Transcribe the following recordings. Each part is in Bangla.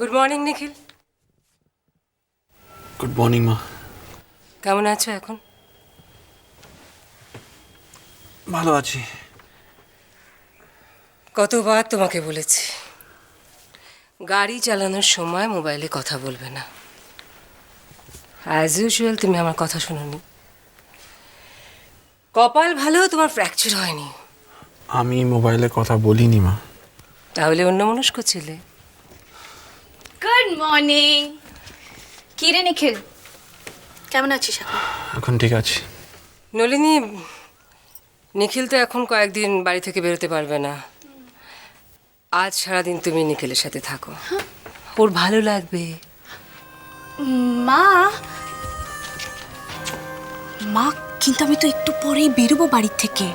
Good morning Nikhil good morning মা কেমন আছো এখন? ভালো আছি। কতবার তোমাকে বলেছি গাড়ি চালানোর সময় মোবাইলে কথা বলবে না। অ্যাজ ইউজুয়াল তুমি আমার কথা শোনোনি। কপাল ভালো তোমার ফ্র্যাকচার হয়নি। আমি মোবাইলে কথা বলিনি মা। তাহলে অন্য মনস্ক ছিলে। মর্নিং কি রে নিখিল? কেমন আছিস এখন? ঠিক আছে। নলিনী নিখিল তো এখন কয়েকদিন বাড়ি থেকে বেরোতে পারবে না। আজ সারাদিন তুমি নিখিলের সাথে থাকো। ওর ভালো লাগবে। মা? মা কিন্তু আমি তো একটু পরেই বেরোবো বাড়ির থেকে।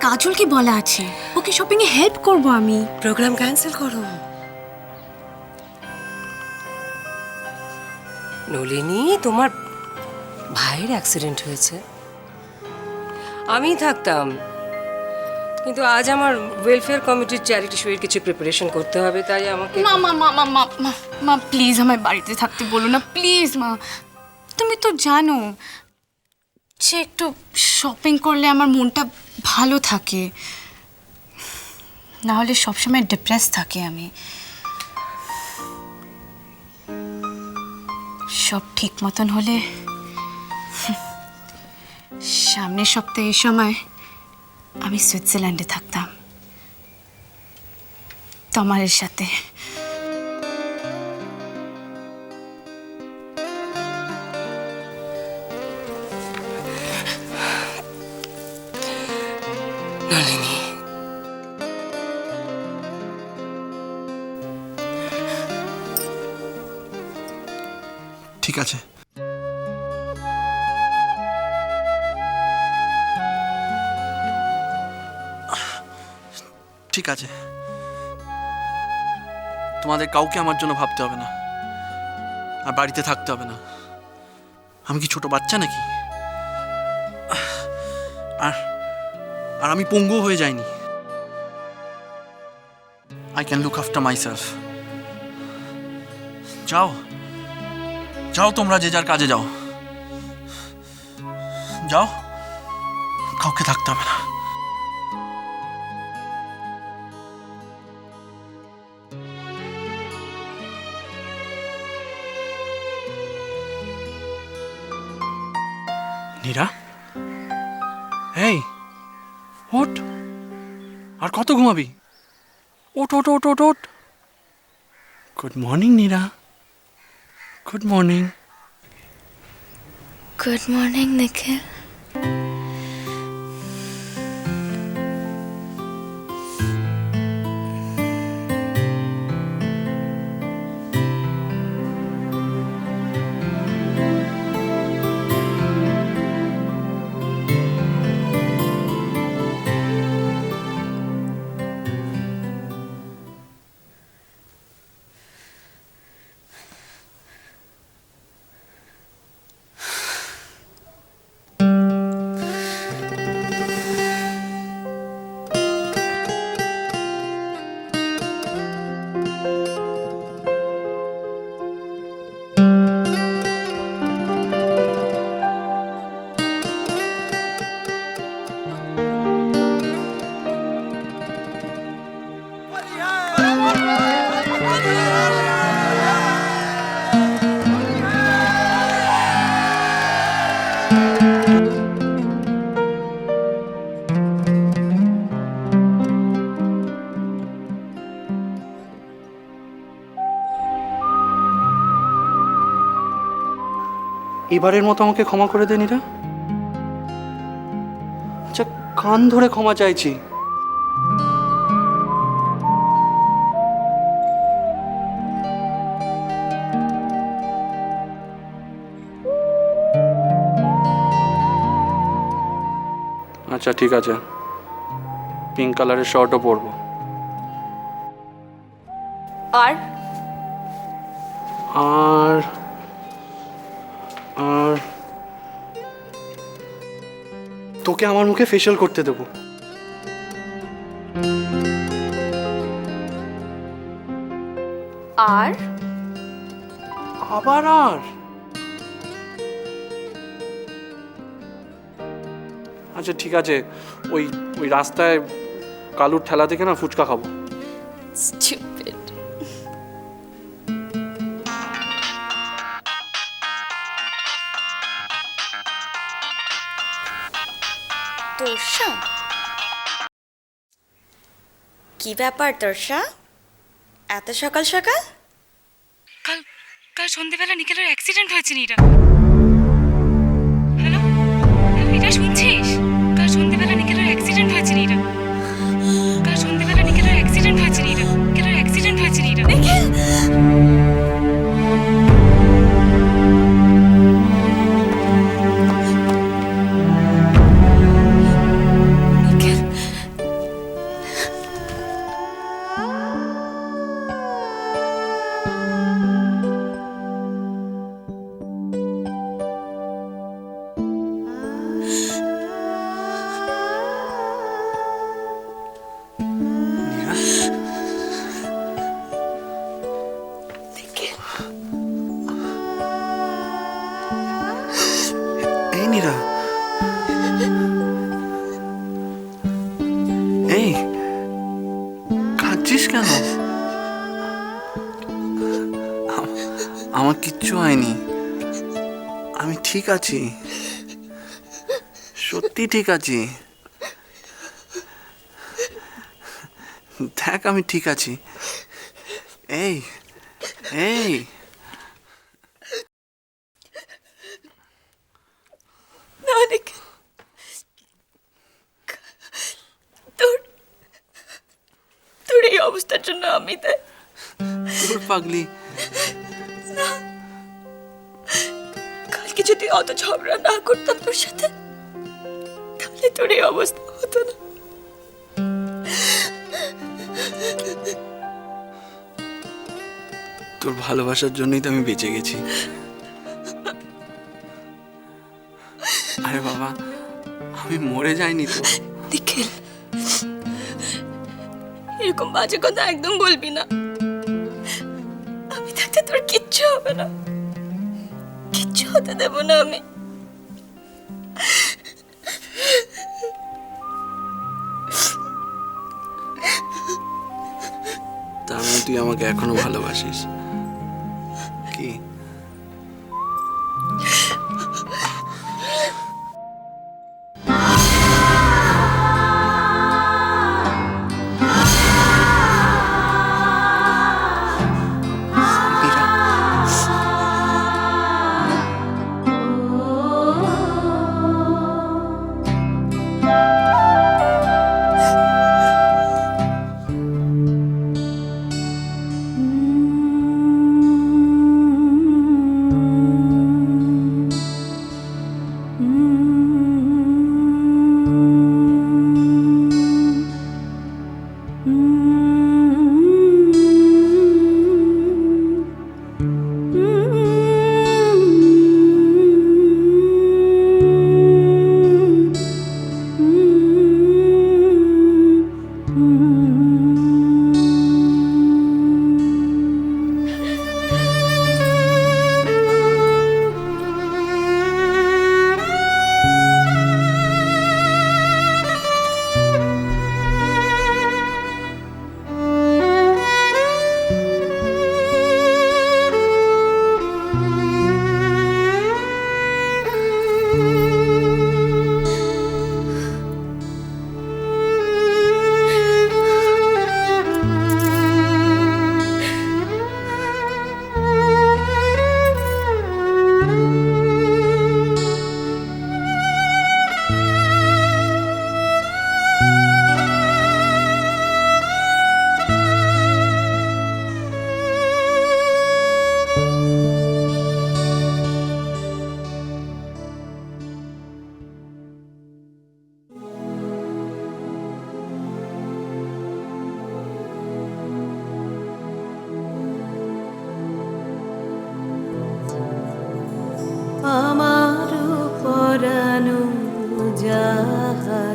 কাজলকে বলা আছে। ওকে শপিংয়ে হেল্প করব আমি। প্রোগ্রাম ক্যান্সেল করো। নলিনী, তোমার ভাইয়ের অ্যাক্সিডেন্ট হয়েছে। আমি থাকতাম, কিন্তু আজ আমার ওয়েলফেয়ার কমিটির চ্যারিটি শোয়ের কিছু প্রিপারেশন করতে হবে, তাই আমাকে মা মা মা মা মা মা প্লিজ আমায় বাড়িতে থাকতে বলো না প্লিজ মা। তুমি তো জানো, যে একটু শপিং করলে আমার মনটা ভালো থাকে। না হলে সবসময় ডিপ্রেস থাকি আমি। সব ঠিক মতন হলে সামনের সপ্তাহে সময় আমি সুইজারল্যান্ডে থাকতাম। তোমারের সাথে। নলিনী ঠিক আছে। ঠিক আছে। তোমাদের কাউকে আমার জন্য ভাবতে হবে না। আর বাড়িতে থাকতে হবে না। আমি কি ছোট বাচ্চা নাকি? আর আর আমি পঙ্গু হয়ে যাইনি। I can look after myself যাও। যাও তোমরা যে যার কাজে যাও। যাও। কাউকে থাকতে হবে না। নীরা? এই ওট আর কত ঘুমাবি? ওট ওট ওট ওট ওট good morning Nira. Good morning good morning Nikhil এবারের মতো আমাকে ক্ষমা করে দে, নীরা। আচ্ছা কান ধরে ক্ষমা চাইছি। আচ্ছা ঠিক আছে। পিঙ্ক কালারের শার্টও পরবো। আর? তোকে আমার মুখে ফেশিয়াল করতে দেবো। আর? আবার আর? আচ্ছা ঠিক আছে। ওই ওই রাস্তায় কালুর ঠেলা থেকে না ফুচকা খাব। তোর্ষা কি ব্যাপার তোর্ষা এত সকাল সকাল? কাল কাল সন্ধেবেলা নিকেলের অ্যাক্সিডেন্ট হয়েছে নীরা। হ্যালো? নীরা শুনছিস? কাল সন্ধেবেলা নিকেলের অ্যাক্সিডেন্ট হয়েছে নীরা। কেন? আমার কিচ্ছু হয়নি। আমি ঠিক আছি। সত্যি ঠিক আছি। দেখ আমি ঠিক আছি। এই এই অনেক তোর তোর জন্য আমি তাই পাগলি। কালকে যদি অত ঝগড়া না করতাম তোর সাথে তাহলে তোর এই অবস্থা হতো না। তোর ভালোবাসার জন্যই তো আমি বেঁচে গেছি। আরে বাবা আমি মরে যাইনি তো। নিখিল। এরকম বাজে কথা একদম বলবি না। আমি থাকতে তোর কিচ্ছু হবে না। কিচ্ছু হতে দেব না আমি। মানে তুই আমাকে এখনও ভালোবাসিস?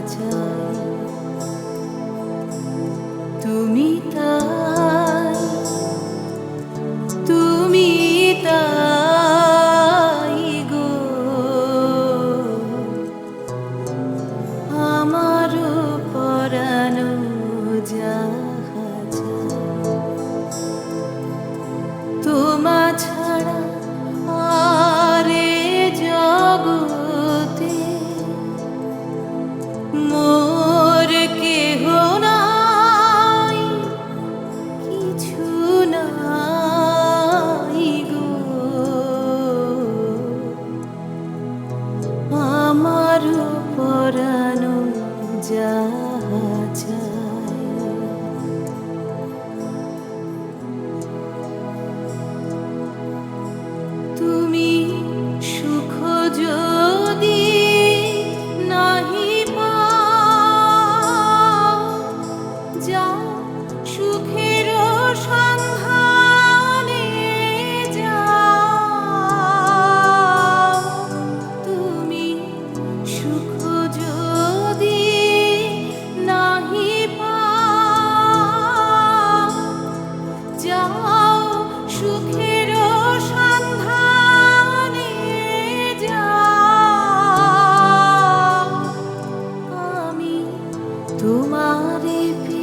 till 가자 তোমারে